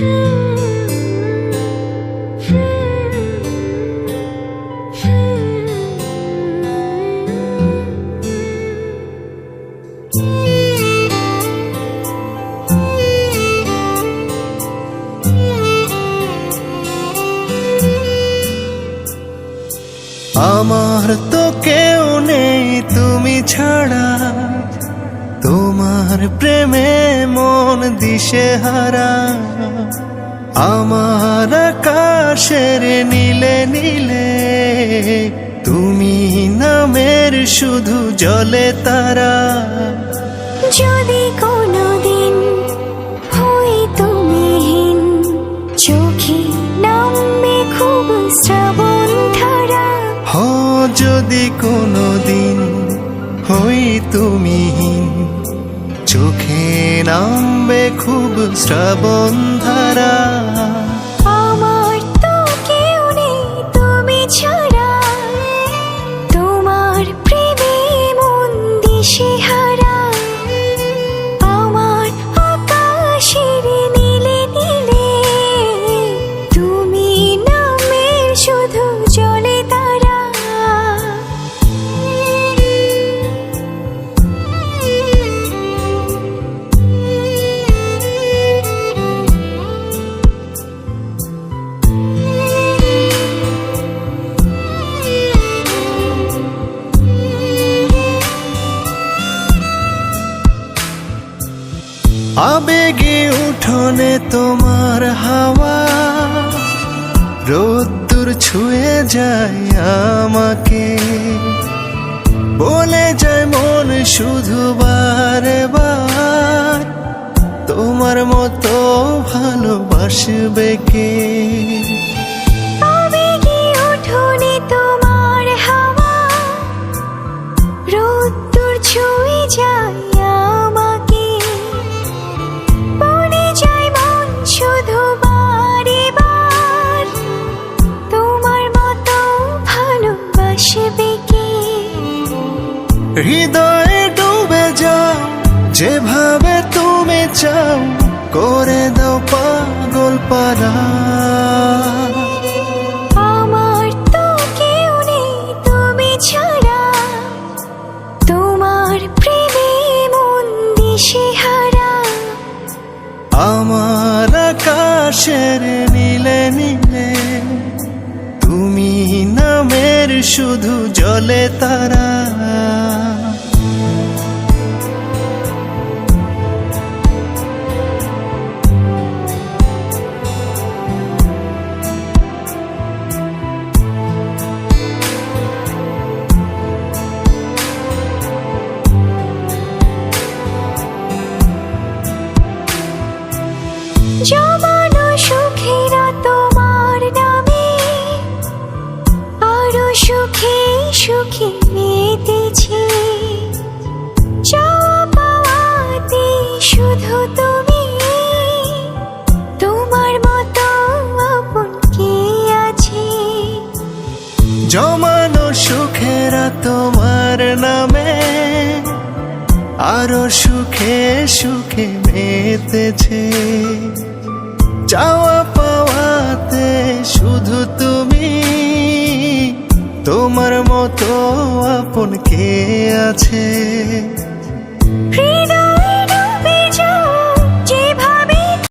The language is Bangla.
আমার তো কেউ নেই তুমি ছাড়া। তোমার প্রেমে মন দিশে হারা। আমার আকাশের নীলে নীলে তুমি নামের শুধু জলে তারা। যদি কোনোদিন হই তুমিহীন চোখে নামবে খুব শ্রাবণ ধারা। হ যদি কোনো দিন হই তুমিহীন চোখে নামবে খুব শ্রাবণ ধারা। আবেগে উঠোনে তোমার হাওয়া, রোদ্দুর ছুঁয়ে যায় আমাকে। বলে যায় মন শুধু বারে বার তোমার মতো ভালোবাসবে কে? হৃদয়ে ডুবে যাও যেভাবে তুমি চাও করে দাও পাগল পারা। আমার তো কেউ নেই তুমি ছাড়া। তোমার প্রেমে মন আমার আকাশের নীলে নীলে তুমি নামের শুধু জলে তারা। জমানো সুখেরা তোমার নামে। আরও সুখে সুখে মেতেছে। চাওয়া পাওয়াতে শুধু তুমি। তোমার মতো আপন কে আছে? জমানো সুখেরা তোমার নামে। আরও সুখে সুখে মেতেছে। চাওয়া পাওয়াতে শুধু তুমি তোমার মতো আপন কে আছে?